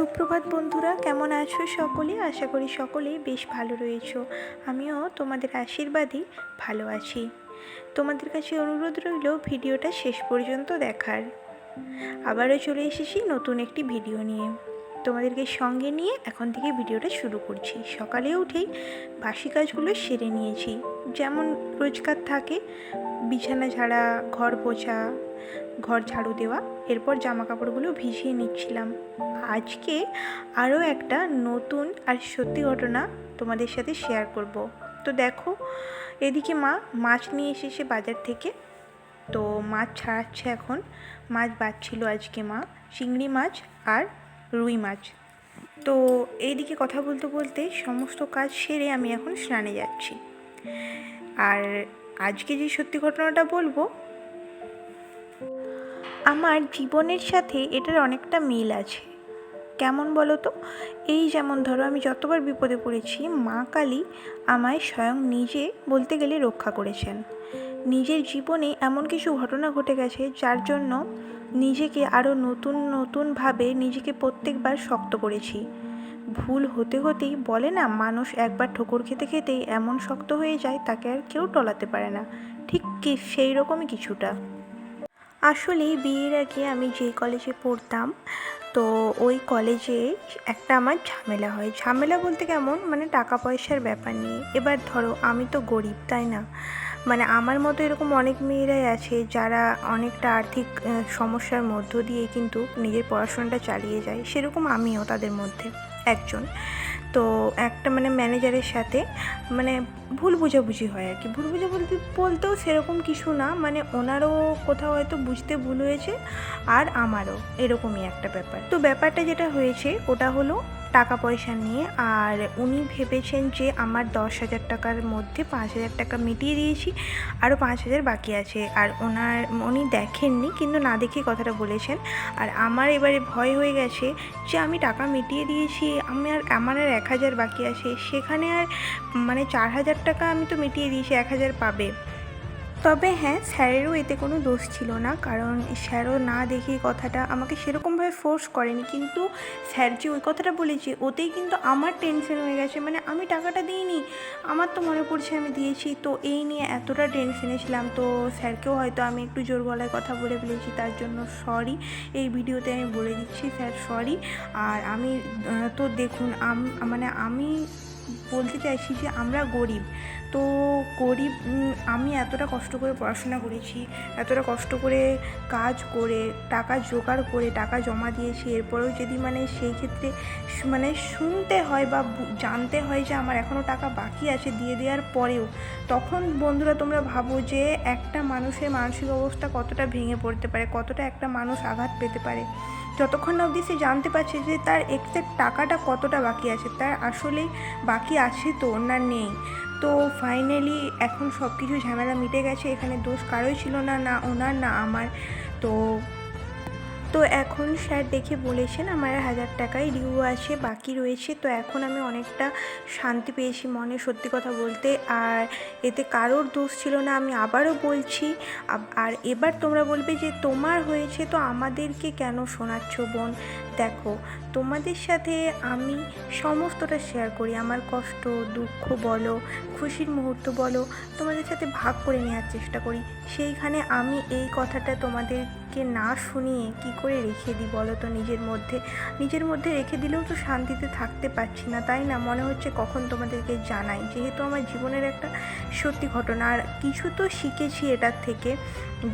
সুপ্রভাত বন্ধুরা, কেমন আছো সকলে? আশা করি সকলেই বেশ ভালো রয়েছ। আমিও তোমাদের আশীর্বাদই ভালো আছি। তোমাদের কাছে অনুরোধ রইল ভিডিওটা শেষ পর্যন্ত দেখার। আবারও চলে এসেছি নতুন একটি ভিডিও নিয়ে। তোমাদেরকে সঙ্গে নিয়ে এখন থেকে ভিডিওটা শুরু করছি। সকালে উঠেই বাসি কাজগুলো সেরে নিয়েছি। যেমন রোজগার থাকে, বিছানা ঝাড়া, ঘর পোছা, ঘর ঝাড়ু দেওয়া, এরপর জামা কাপড়গুলো ভিজিয়ে নিচ্ছিলাম। আজকে আরও একটা নতুন আর সত্যি ঘটনা তোমাদের সাথে শেয়ার করব। তো দেখো, এদিকে মা মাছ নিয়ে এসেছে বাজার থেকে। তো মাছ ছাড়াচ্ছে এখন। মাছ বাছছিল আজকে মা। চিংড়ি মাছ আর রুই মাছ। তো এইদিকে কথা বলতে বলতে সমস্ত কাজ সেরে আমি এখন স্নানে যাচ্ছি। আর আজকে যে সত্যি ঘটনাটা বলব, আমার জীবনের সাথে এটার অনেকটা মিল আছে। কেমন বলো তো? এই যেমন ধরো, আমি যতবার বিপদে পড়েছি, মা কালী আমায় স্বয়ং নিজে বলতে গেলে রক্ষা করেছেন। নিজের জীবনে এমন কিছু ঘটনা ঘটে গেছে, যার জন্য নিজেকে আরও নতুন, নতুনভাবে নিজেকে প্রত্যেকবার শক্ত করেছি। ভুল হতে হতেই বলে না, মানুষ একবার ঠোকর খেতে খেতেই এমন শক্ত হয়ে যায়, তাকে আর কেউ টলাতে পারে না। ঠিক কি সেই রকমই কিছুটা। আসলে বিয়ের আগে আমি যে কলেজে পড়তাম, তো ওই কলেজে একটা আমার ঝামেলা হয়। ঝামেলা বলতে কেমন? মানে টাকা পয়সার ব্যাপার নিয়ে। এবার ধরো, আমি তো গরিব, তাই না? মানে আমার মতো এরকম অনেক মেয়েরাই আছে যারা অনেকটা আর্থিক সমস্যার মধ্য দিয়ে কিন্তু নিজের পড়াশোনাটা চালিয়ে যায়। সেরকম আমিও তাদের মধ্যে একজন। তো একটা মানে ম্যানেজারের সাথে মানে ভুল বোঝাবুঝি হয় আর কি। ভুল বোঝাবুঝি বলতেও সেরকম কিছু না মানে ওনারও কোথাও হয়তো বুঝতে ভুল হয়েছে আর আমারও এরকমই একটা ব্যাপার। তো ব্যাপারটা যেটা হয়েছে, ওটা হলো টাকা পয়সা নিয়ে, আর উনি ভেবেছেন যে আমার দশ হাজার টাকার মধ্যে পাঁচ হাজার টাকা মিটিয়ে দিয়েছি, আরও পাঁচ হাজার বাকি আছে। আর ওনার, উনি দেখেননি, কিন্তু না দেখে কথাটা বলেছেন। আর আমার এবারে ভয় হয়ে গেছে যে আমি টাকা মিটিয়ে দিয়েছি, আমি আর, আমার আর এক হাজার বাকি আছে। সেখানে আর মানে চার হাজার টাকা আমি তো মিটিয়ে দিয়েছি, এক হাজার পাবে। তবে হ্যাঁ স্যারেরও এতে কোনো দোষ ছিল না। কারণ স্যারও না দেখে কথাটা আমাকে সেরকমভাবে ফোর্স করেনি। কিন্তু স্যার যে ওই কথাটা বলেছে, ওতেই কিন্তু আমার টেনশন হয়ে গেছে। মানে আমি টাকাটা দিইনি, আমার তো মনে পড়ছে আমি দিয়েছি। তো এই নিয়ে এতটা টেনশনে ছিলাম। তো স্যারকেও হয়তো আমি একটু জোর গলায় কথা বলে ফেলেছি, তার জন্য সরি এই ভিডিওতে আমি বলে দিচ্ছি, স্যার সরি আর আমি তো দেখুন মানে আমি বলতে চাইছি যে আমরা গরিব। তো গরিব আমি এতটা কষ্ট করে পড়াশোনা করেছি, এতটা কষ্ট করে কাজ করে, টাকা জোগাড় করে, টাকা জমা দিয়েছি, এরপরেও যদি মানে সেই ক্ষেত্রে মানে শুনতে হয় বা জানতে হয় যে আমার এখনও টাকা বাকি আছে দিয়ে দেওয়ার পরেও, তখন বন্ধুরা তোমরা ভাবো যে একটা মানুষের মানসিক অবস্থা কতটা ভেঙে পড়তে পারে, কতটা একটা মানুষ আঘাত পেতে পারে। যতক্ষণ না অবধি সে জানতে পারছে যে তার এক্সাক্ট টাকাটা কতটা বাকি আছে, তার আসলেই বাকি আছে তো না নেই। তো ফাইনালি এখন সব কিছু ঝামেলা মিটে গেছে, এখানে দোষ কারোই ছিল না না ওনার, না আমার। তো তো এখন স্যার দেখে বলেছেন আমার হাজার টাকাই ডিউ আছে, বাকি রয়েছে। তো এখন আমি অনেকটা শান্তি পেয়েছি মনে, সত্যি কথা বলতে। আর এতে কারোর দোষ ছিল না, আমি আবারও বলছি। আর এবার তোমরা বলবে যে তোমার হয়েছে, তো আমাদেরকে কেন শোনাচ্ছ বোন? দেখো, তোমাদের সাথে আমি সমস্তটা শেয়ার করি। আমার কষ্ট, দুঃখ বলো, খুশির মুহূর্ত বলো, তোমাদের সাথে ভাগ করে নেওয়ার চেষ্টা করি। সেইখানে আমি এই কথাটা তোমাদেরকে না শুনিয়ে কি করে রেখে দিই বলো তো নিজের মধ্যে? নিজের মধ্যে রেখে দিলেও তো শান্তিতে থাকতে পারছি না, তাই না? মনে হচ্ছে কখন তোমাদেরকে জানাই। যেহেতু আমার জীবনের একটা সত্যি ঘটনা, আর কিছু তো শিখেছি এটার থেকে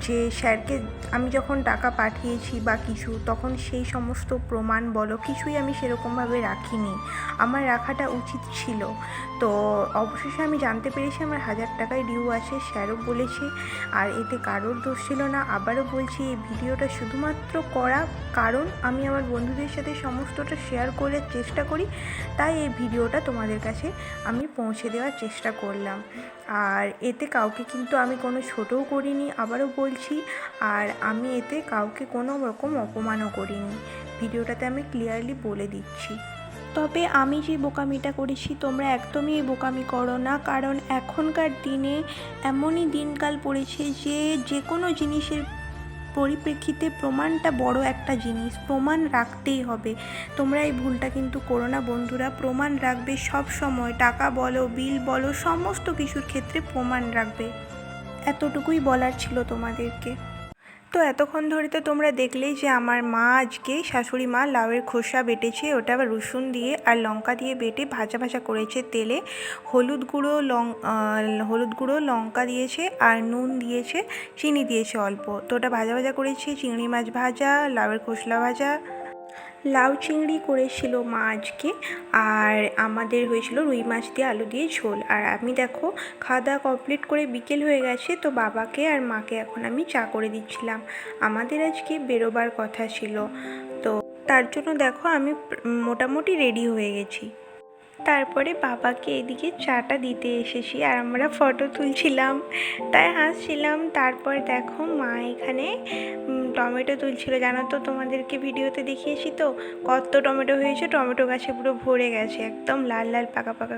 যে স্যারকে আমি যখন টাকা পাঠিয়েছি বা কিছু, তখন সেই সমস্ত প্রমাণ বলো, কিছুই আমি সেরকমভাবে রাখিনি। আমার রাখাটা উচিত ছিল। তো অবশেষে আমি জানতে পেরেছি আমার হাজার টাকায় ডিউ আছে, স্যারও বলেছে, আর এতে কারোর দোষ ছিল না। আবারও বলছি এই ভিডিওটা শুধুমাত্র করা কারণ আমি আমার বন্ধুদের সাথে সমস্তটা শেয়ার করার চেষ্টা করি, তাই এই ভিডিওটা তোমাদের কাছে আমি পৌঁছে দেওয়ার চেষ্টা করলাম। আর এতে কাউকে কিন্তু আমি কোনো ছোটও করিনি, আবারও বলছি, আর আমি এতে কাউকে কোনো রকম অপমানও করিনি। ভিডিওটাতে আমি ক্লিয়ারলি বলে দিচ্ছি। তবে আমি যে বোকামিটা করেছি, তোমরা একদমই এই বোকামি করো না, কারণ এখনকার দিনে এমনই দিনকাল পড়েছে যে যে কোনো জিনিসের পরিপ্রেক্ষিতে প্রমাণটা বড় একটা জিনিস, প্রমাণ রাখতেই হবে। তোমরা এই ভুলটা কিন্তু করো না বন্ধুরা, প্রমাণ রাখবে সব সময়। টাকা বলো, বিল বলো, সমস্ত কিছুর ক্ষেত্রে প্রমাণ রাখবে। এতটুকুই বলার ছিল তোমাদেরকে। তো এতক্ষণ ধরে তো তোমরা দেখলেই যে আমার মা আজকে শাশুড়ি মা লাউয়ের খোসা বেটেছে, ওটা রসুন দিয়ে আর লঙ্কা দিয়ে বেটে ভাজা ভাজা করেছে তেলে। হলুদ গুঁড়ো, লং হলুদ গুঁড়ো, লঙ্কা দিয়েছে আর নুন দিয়েছে, চিনি দিয়েছে অল্প। তো ওটা ভাজা ভাজা করেছে, চিংড়ি মাছ ভাজা, লাউয়ের খোসলা ভাজা। লাউ চিংড়ি করেছিল মা আজকে, আর আমাদের হয়েছিল রুই মাছ দিয়ে আলু দিয়ে ঝোল। আর আমি দেখো, খাওয়া দাওয়া কমপ্লিট করে বিকেল হয়ে গেছে, তো বাবাকে আর মাকে এখন আমি চা করে দিচ্ছিলাম। আমাদের আজকে বেরোবার কথা ছিল। তো তার জন্য দেখো আমি মোটামুটি রেডি হয়ে গেছি। তারপরে বাবাকে এদিকে চাটা দিতে এসেছি আর আমরা ফটো তুলছিলাম। তাই হাসছিলাম। তারপর দেখো মা এখানে টমেটো তুলছিল। জানো তো তোমাদেরকে ভিডিওতে দেখিয়েছি তো? কত টমেটো হয়েছে, টমেটো গাছে পুরো ভরে গেছে। একদম লাল লাল, পাকা পাকা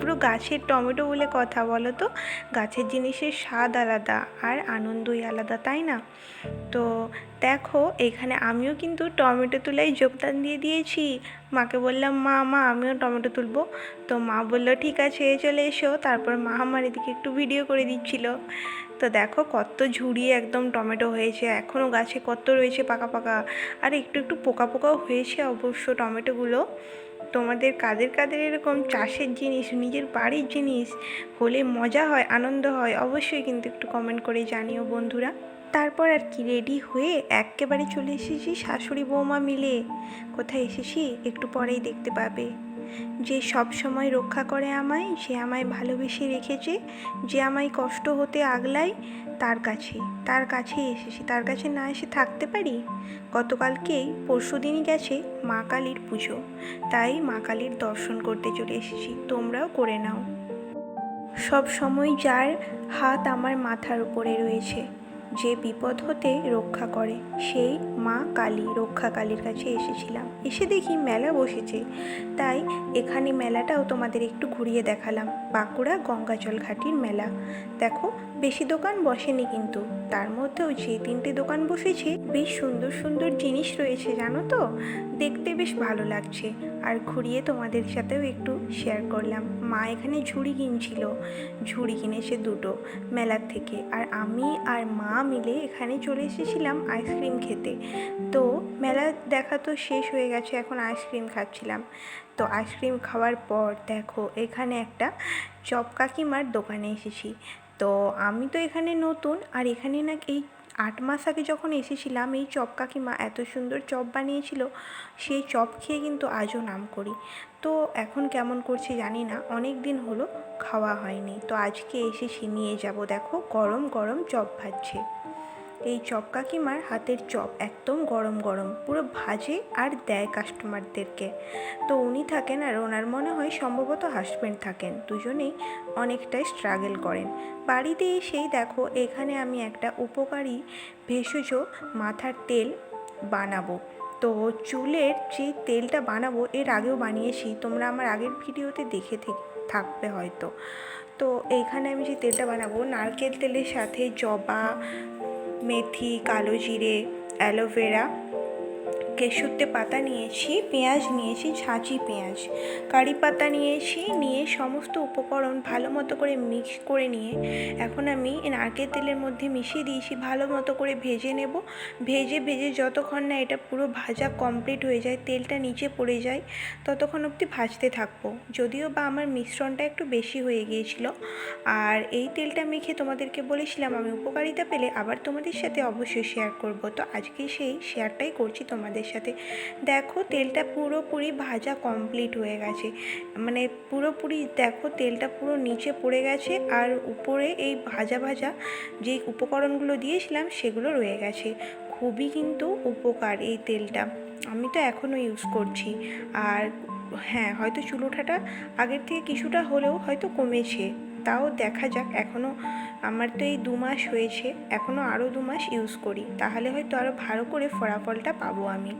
পুরো গাছের টমেটো বলে কথা বলো তো? গাছের জিনিসের স্বাদ আলাদা আর আনন্দই আলাদা, তাই না? তো দেখো, এখানে আমিও কিন্তু টমেটো তুলাই যোগদান দিয়ে দিয়েছি। মাকে বললাম, মা মা, আমিও টমেটো তুলবো। তো মা বলল, ঠিক আছে চলে এসো। তারপর মা আমার এদিকে একটু ভিডিও করে দিচ্ছিল। তো দেখো, কত ঝুড়িয়ে একদম টমেটো হয়েছে। এখনও গাছে কত রয়েছে পাকা পাকা। আর একটু একটু পোকা, পোকাও হয়েছে অবশ্য টমেটোগুলো। তোমাদের কাদের কাদের এরকম চাষের জিনিস, নিজের বাড়ির জিনিস, হলে মজা হয়, আনন্দ হয়, অবশ্যই কিন্তু একটু কমেন্ট করে জানিও বন্ধুরা। তারপর আর কি রেডি হয়ে একেবারে চলে এসেছি শাশুড়ি বৌমা মিলে। কোথায় এসেছি একটু পরেই দেখতে পাবে। যে সব সময় রক্ষা করে আমায় যে আমায় ভালোবেসে রেখেছে, যে আমায় কষ্ট হতে আগলায় তার কাছে, তার কাছেই এসেছি। তার কাছে না এসে থাকতে পারি? গতকালকেই পরশু দিনই গেছে মা কালীর পুজো। তাই মা কালীর দর্শন করতে চলে এসেছি। তোমরাও করে নাও। সব সময় যার হাত আমার মাথার উপরে রয়েছে। যে বিপদ হতে রক্ষা করে, সেই মা কালী রক্ষা কালীর কাছে এসেছিলাম। এসে দেখি মেলা বসেছে। তাই এখানে মেলাটাও তোমাদের একটু ঘুরিয়ে দেখালাম। বাঁকুড়া গঙ্গাজল ঘাটির মেলা। দেখো, বেশি দোকান বসেনি কিন্তু। তার মধ্যেও যে তিনটে দোকান বসেছে, বেশ সুন্দর সুন্দর জিনিস রয়েছে, জানো তো? দেখতে বেশ ভালো লাগছে। আর ঘুরিয়ে তোমাদের সাথেও একটু শেয়ার করলাম। মা এখানে ঝুড়ি কিনছিল। ঝুড়ি কিনেছে দুটো মেলার থেকে। আর আমি আর মা মিলে এখানে চলে এসেছিলাম আইসক্রিম খেতে। তো মেলা দেখা তো শেষ হয়ে গেছে, এখন আইসক্রিম খাচ্ছিলাম। তো আইসক্রিম খাওয়ার পর দেখো, এখানে একটা চপ কাকিমার দোকানে এসেছি। তো আমি তো এখানে নতুন, আর এখানে না এই আট মাস আগে যখন এসেছিলাম, এই চপ কাকিমা এত সুন্দর চপ বানিয়েছিল, সেই চপ খেয়ে কিন্তু আজও নাম করি। তো এখন কেমন করছে জানি না, অনেক দিন হলো খাওয়া হয়নি। তো আজকে এসেছি নিয়ে যাব, দেখো গরম গরম চপ ভাজছে। এই চপ কাকিমার হাতের চপ একদম গরম গরম, পুরো ভাজে আর দেয় কাস্টমারদেরকে তো উনি থাকেন আর ওনার মনে হয় সম্ভবত হাজব্যান্ড থাকেন, দুজনেই অনেকটাই স্ট্রাগল করেন। বাড়িতে এসেই দেখো, এখানে আমি একটা উপকারী ভেষজ মাথার তেল বানাবো। তো চুলের যে তেলটা বানাবো, এর আগেও বানিয়েছি, তোমরা আমার আগের ভিডিওতে দেখে থাকবে হয়তো। তো এইখানে আমি যে তেলটা বানাবো, নারকেল তেলের সাথে জবা মেথি কালো জিরে অ্যালোভেরা কেশুরতে পাতা নিয়েছি পেঁয়াজ নিয়েছি ছাঁচি পেঁয়াজ। কারি পাতা নিয়েছি নিয়ে সমস্ত উপকরণ ভালো মতো করে মিক্স করে নিয়ে এখন আমি নারকেল তেলের মধ্যে মিশিয়ে দিয়েছি, ভালো মতো করে ভেজে নেব। ভেজে ভেজে যতক্ষণ না এটা পুরো ভাজা কমপ্লিট হয়ে যায়, তেলটা নিচে পড়ে যায়, ততক্ষণ অবধি ভাজতে থাকব। যদিও বা আমার মিশ্রণটা একটু বেশি হয়ে গিয়েছিল। আর এই তেলটা মেখে তোমাদেরকে বলেছিলাম, আমি উপকারিতা পেলে আবার তোমাদের সাথে অবশ্যই শেয়ার করব। তো আজকে সেই শেয়ারটাই করছি তোমাদের সাথে। দেখো তেলটা পুরোপুরি ভাজা কমপ্লিট হয়ে গেছে। মানে পুরোপুরি দেখো তেলটা পুরো নিচে পড়ে গেছে আর উপরে এই ভাজা ভাজা যে উপকরণগুলো দিয়েছিলাম সেগুলো রয়ে গেছে। খুবই কিন্তু উপকার এই তেলটা। আমি তো এখনও ইউজ করছি। আর হ্যাঁ হয়তো চুল ওঠাটা আগের থেকে কিছুটা হলেও হয়তো কমেছে। তাও দেখা যাক এখনও আমার তো এই দু মাস হয়েছে এখনও আরও দু মাস ইউজ করি, তাহলে হয়তো আরও ভালো করে ফলাফলটা পাবো আমি।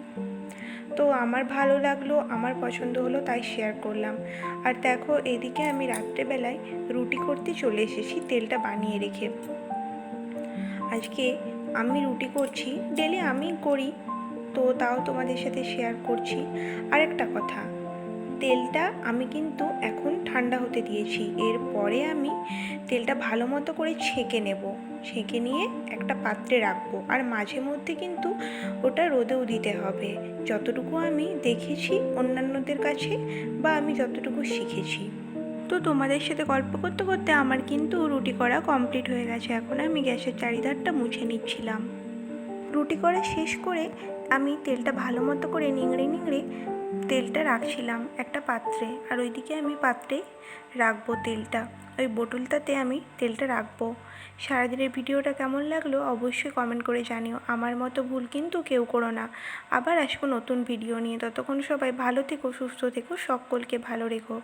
তো আমার ভালো লাগল, আমার পছন্দ হলো তাই শেয়ার করলাম। আর দেখো, এদিকে আমি রাত্রেবেলায় রুটি করতে চলে এসেছি, তেলটা বানিয়ে রেখে। আজকে আমি রুটি করছি ডেলি আমি করি, তো তাও তোমাদের সাথে শেয়ার করছি। আরেকটা কথা তেলটা আমি কিন্তু এখন ঠান্ডা হতে দিয়েছি। এরপরে আমি তেলটা ভালো মতো করে ছেঁকে নেব। ছেঁকে নিয়ে একটা পাত্রে রাখব। আর মাঝে মধ্যে কিন্তু ওটা রোদেও দিতে হবে। যতটুকু আমি দেখেছি অন্যান্যদের কাছে বা আমি যতটুকু শিখেছি। তো তোমাদের সাথে গল্প করতে করতে আমার কিন্তু রুটি করা কমপ্লিট হয়ে গেছে। এখন আমি গ্যাসের চারিধারটা মুছে নিচ্ছিলাম। রুটি করা শেষ করে আমি তেলটা ভালো মতো করে নিংড়ে নিংড়ে তেলটা রাখছিলাম একটা পাত্রে আর ওইদিকে আমি পাত্রে রাখব তেলটা। ওই বোটলটাতে আমি তেলটা রাখব। সারাদিনের ভিডিওটা কেমন লাগল অবশ্যই কমেন্ট করে জানিও। আমার মতো ভুল কিন্তু কেউ করো না। আবার আসব নতুন ভিডিও নিয়ে। ততক্ষণ সবাই ভালো থেকো, সুস্থ থেকো, সকলকে ভালো রেখো।